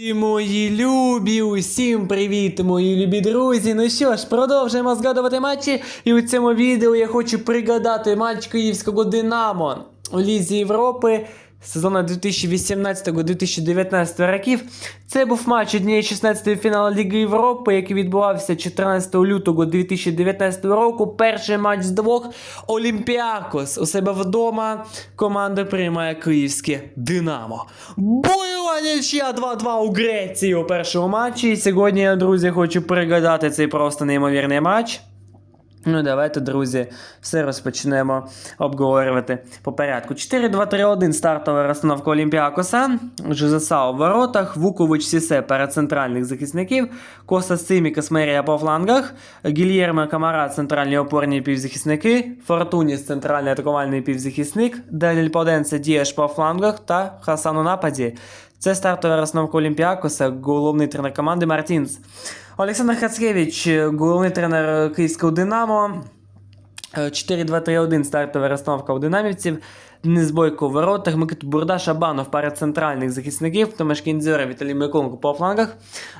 І Мої любі, усім привіт, мої любі друзі. Ну що ж, продовжуємо згадувати матчі. І у цьому відео я хочу пригадати матч київського Динамо у Лізі Європи сезону 2018-2019 років. Це був матч однієї 16 фіналу Ліги Європи, який відбувався 14 лютого 2019 року. Перший матч з двох Олімпіакос у себе вдома. Команда приймає київське Динамо. Бойова нічия 2-2 у Греції у першому матчі. І сьогодні я, друзі, хочу пригадати цей просто неймовірний матч. Ну, давайте, друзі, все розпочнемо обговорювати по порядку. 4-2-3-1 стартова розстановка Олімпіакоса. Жозеса у воротах, Вукович Сісе перед центральних захисників, Коста Симікас Мерія по флангах, Гільєрме Камара центральні опорні півзахисники, Фортуніс центральний атакувальний півзахисник, Даніль Поденце Дієш по флангах та Хасан у нападі. Це стартова розстановка Олімпіакоса, головний тренер команди Мартінс. Олександр Хацкевич, головний тренер київського Динамо. Е, 4-2-3-1 стартова розстановка у динамівців. Денис Бойко у воротах, Микита Бурда, Шабанов парад центральних захисників, Томаш Кіндзьора, Віталій Миколенко по флангах,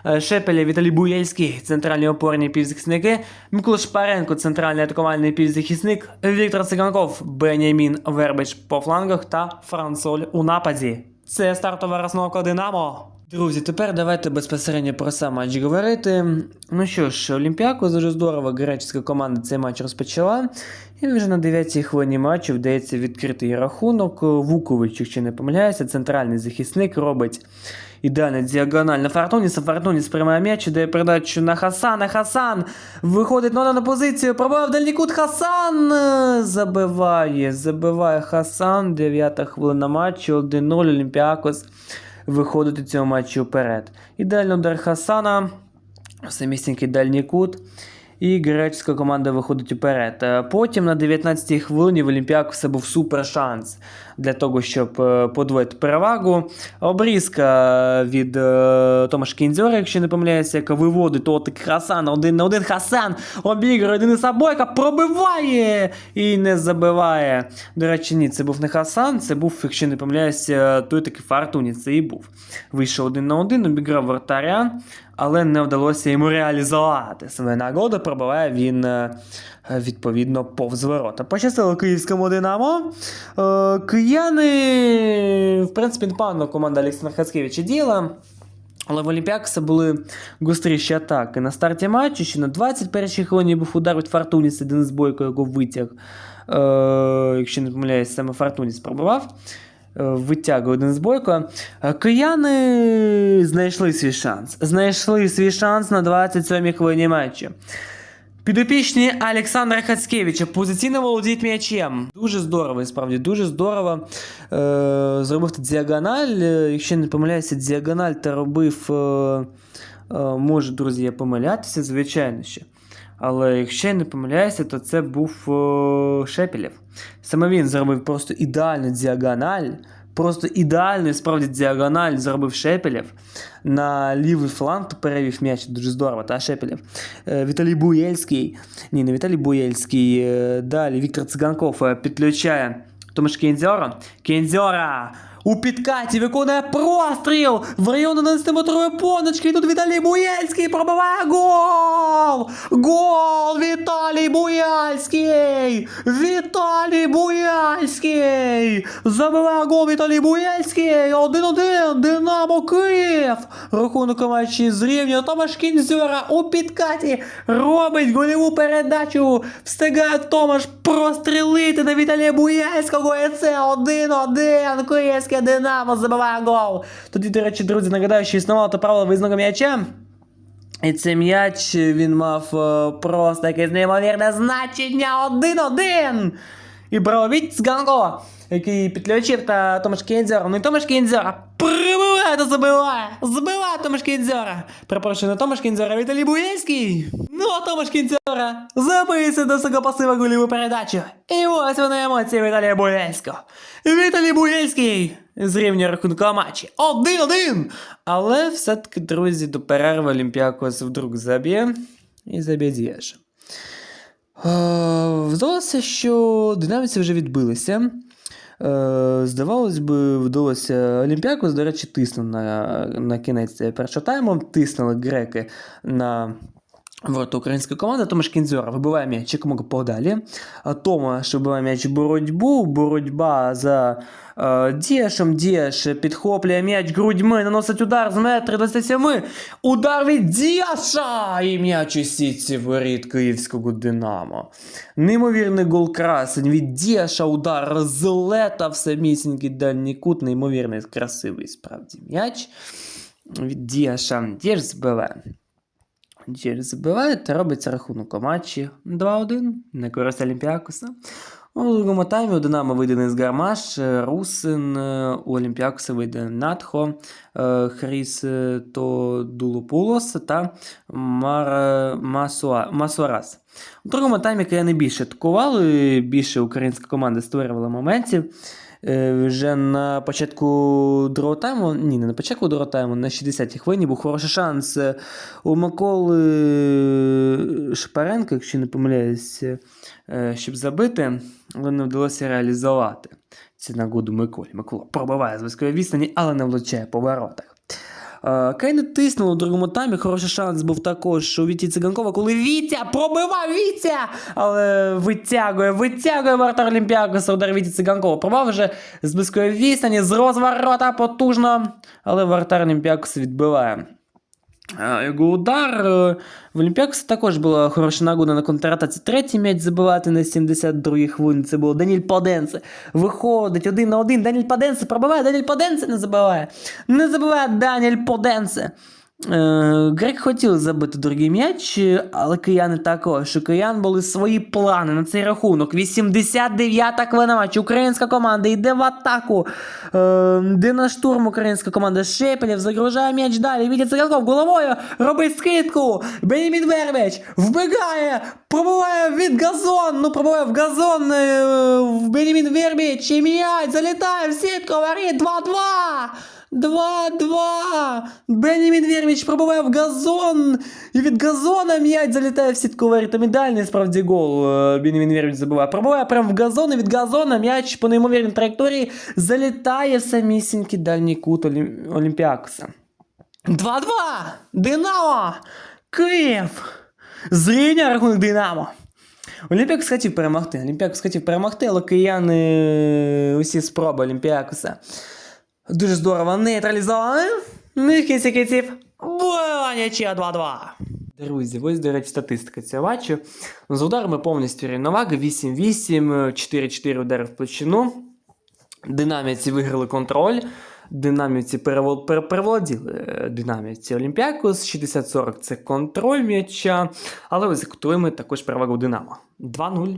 Е, Шепеля, Віталій Буяльський, центральні опорні півзахисники, Микола Шпаренко, центральний атакувальний півзахисник, Віктор Циганков, Бенямін Вербич по флангах та Франсоль у нападі. Це стартова розстановка Динамо. Друзі, тепер давайте безпосередньо про сам матч говорити. Ну що ж, Олімпіако дуже здорово, греческа команда цей матч розпочала. І вже на 9-й хвилині матчу вдається відкритий рахунок. Вукович, якщо не помиляюся, центральний захисник робить ідеальну діагональ на Фартуніса. Фартуніс приймає м'яч, дає передачу на Хасана. Хасан виходить на на позицію. Пробиває в дальній кут. Хасан забиває. Забиває Хасан. 9 хвилина матчу. 1-0 Олімпіакос виходить цього матчу вперед. Ідеально удар Хасана. Самісінький дальній кут. І греческа команда виходить уперед. Е, Потім на 19-й хвилині в Олімпіакоса був супер шанс для того, щоб е, подвоїти перевагу. Обрізка від е, Томаш Кінзьора, якщо не помиляюся, яка виводить от Хасан один на один. Хасан обігрує Дениса Бойка, пробиває і не забиває. До речі, ні, це був не Хасан, це був, якщо не помиляюся, той такий Фартуні, це і був. Вийшов один на один, обіграв вратаря, але не вдалося йому реалізувати свою нагоду. Пробиває він е, відповідно повз ворота. Пощастило київському Динамо. Е, Кияни, в принципі, непогано команда Олександра Хацкевича діяла. Але в Олімпіакса були гостріші атаки. На старті матчу ще на 21-й хвилині був удар від Фартуніса, Денис Бойко його витяг. Е, якщо не помиляюсь, саме Фартуніс пробивав. Е, Витягує Денис Бойко. Е, Кияни знайшли свій шанс. Знайшли свій шанс на 27-й хвилині матчу. Підопічні Олександра Хацкевича позиційно володіють м'ячем. Дуже здорово, справді, дуже здорово. Е, зробив тут діагональ. Е, Якщо не помиляюся, діагональ та робив. Е, може, друзі, я помилятися, звичайно ще. Але якщо я не помиляюся, то це був е, Шепелєв. Саме він зробив просто ідеальну діагональ. Просто ідеальну, справді, діагональ зробив Шепелєв. На лівий фланг перевів м'яч дуже здорово, та Шепелєв. Е, Віталій Буєльський. Ні, не Віталій Буєльський. е, Далі Віктор Циганков підключає Томаш Кензьора. Кензьора! У підкаті виконує простріл в район 11-метрової поночки. І тут Віталій Буєльський пробиває гол! Гол! Віталій Буєльський! Віталій Буєльський! Забиває гол Віталій Буєльський! 1-1! Динамо Київ! Рахунок матчі зрівнює Томаш Кінзюра у підкаті робить гольову передачу. Встигає Томаш прострілити на Віталія Буєльського. І це 1-1. Київське Динамо забиває гол. Тоді, до речі, друзі, нагадаю, що існувало то правило виїзного м'яча. І цей м'яч він мав е, просто якесь неймовірне значення 1-1. І Бравовіць Цганко, який підключив та Томаш Кінзера. Ну і Томаш Кінзера прибиває та забиває. Забиває Томаш Кінзера. Перепрошую, не Томаш Кінзера, Віталій Буєльський. А Томаш Кінзера записує до свого пасива голіву передачу. І ось вони емоції Віталія Буєльського. Віталій Буєльський зрівнює рахунку матчі. 1-1. Але все-таки, друзі, до перерви Олімпіакос вдруг заб'є і заб'є Дієш. Е, Здалося, що динаміці вже відбилися. Е, здавалось би, вдалося Олімпіакос, до речі, тиснув на, на кінець першого тайму, тиснули греки на ворота української команди, Томаш Кінзьора вибиває м'яч якомога подалі. Томаш вибиває м'яч боротьбу, боротьба за е, Діашем. Діаш підхоплює м'яч грудьми, наносить удар з метри 27. Удар від Діаша! І м'яч у сітці воріт київського Динамо. Неймовірний гол красень від Діаша, удар з лета в самісінький дальній кут. Неймовірний, красивий справді м'яч. Від Діаша. Діаш збиває. Діаш забиває та робиться рахунок у матчі 2-1 на користь Олімпіакоса. У другому таймі у Динамо вийде Нис Гармаш, е, Русин, е, у Олімпіакоса вийде Натхо, е, Хріс Тодулопулос та Мар... Масуа... Масуарас. У другому таймі кияни більше атакували, більше українська команда створювала моментів. Е, Вже на початку другого тайму, ні, не на початку другого тайму, на 60-й хвилині був хороший шанс е, у Миколи Шпаренка, якщо не помиляюсь, е, щоб забити, але не вдалося реалізувати цю нагоду Миколі. Микола пробиває з близької відстані, але не влучає по воротах. Е, Кейни тиснули у другому таймі. Хороший шанс був також у Віті Циганкова, коли Вітя пробивав Вітя! Але витягує, витягує варта Олімпіакоса удар Віті Циганкова. Пробав вже з близької відстані, з розворота потужно, але вартар Олімпіакоса відбиває. Е, Його удар е, в Олімпіакоса також була хороша нагода на контратаці. Третій м'яч забивати на 72-й хвилині. Це було Даніль Паденце. Виходить один на один. Даніль Паденце пробиває, Даніль Паденце не забиває. Не забиває Даніль Паденце. Е, Грек хотів забити другий м'яч, але кияни також. У киян були свої плани на цей рахунок. 89-та хвилина. Українська команда йде в атаку. Е, де на штурм українська команда Шепелєв загружає м'яч далі. Вітя Циганков головою робить скидку. Бенімін Вербич вбігає, пробиває від газон. Ну, пробиває в газон е, Бенімін Вербич. І м'яч залітає в сітку. Варі 2-2. 2-2. Бенімін Вєрміч пробиває в газон. І від газона м'яч залітає в сітку воріт. Там ідеальний справді гол. е, Бенімін Вєрміч забиває. Пробиває прямо в газон, і від газона м'яч по неймовірній траєкторії залітає в самісінький дальній кут Олім... Олімпіакоса. 2-2. Динамо. Київ. Зрівня рахунок Динамо. Олімпіакос хотів перемогти. Олімпіакос хотів перемогти, але кияни усі спроби Олімпіакоса. Дуже здорово нейтралізували. Ну і в кінці кінців була нічия 2-2. Друзі, ось, до речі, статистика цього матчу. З ударами повністю рівновага 8-8, 4-4 удари в площину. Динаміці виграли контроль. Динаміці перевол- пер- переволоділи е, динаміці Олімпіакос. 60-40 це контроль м'яча. Але ось за також перевага у Динамо. 2-0.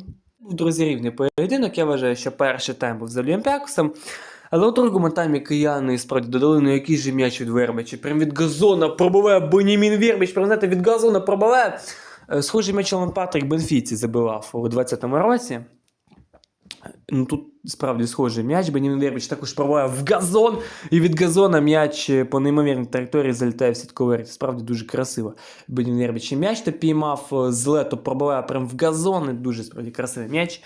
Друзі рівний поєдинок. Я вважаю, що перший тайм був з Олімпіакосом. Але у другому таймі кияни справді додали ну який же м'яч від Вербича. Прям від газона пробиває Бенімін Вербич. Прям знаєте, від газона пробиває. Е, Схожий м'яч Алан Патрик Бенфіці забивав у 20-му році. Ну тут справді схожий м'яч. Бенімін Вербич також пробиває в газон. І від газона м'яч по неймовірній траєкторії залітає в сітку. Справді дуже красиво. Бенімін Вербич м'яч то піймав з лету, пробиває прям в газон. І дуже справді красивий м'яч.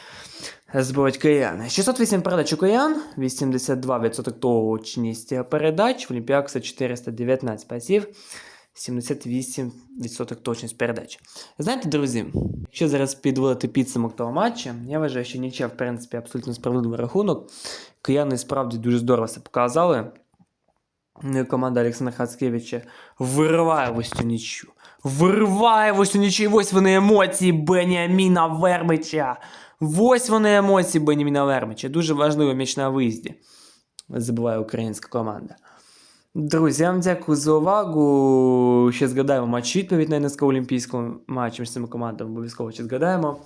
Збивать кияни. 608 передач у киян, 82% точність передач, в Олімпіакса 419 пасів, 78% точність передач. Знаєте, друзі, якщо зараз підводити підсумок того матчу, я вважаю, що нічия, в принципі, абсолютно справедливий рахунок. Кияни справді дуже здорово себе показали. Ну Команда Олександра Хацкевича вириває в ось цю нічю. Вириває ось цю нічю. Ось вони емоції Беніаміна Вербича. Ось вони емоції Беніміна Вермича. Дуже важливий м'яч на виїзді. Забиває українська команда. Друзі, я вам дякую за увагу. Ще згадаємо матч відповідь на НСК Олімпійському матчі між цими командами. Обов'язково ще згадаємо.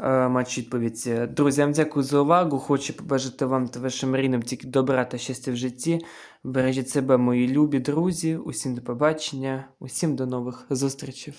е, Матч відповідь. Друзі, я вам дякую за увагу. Хочу побажати вам та вашим рідним тільки добра та щастя в житті. Бережіть себе, мої любі друзі. Усім до побачення, усім до нових зустрічей.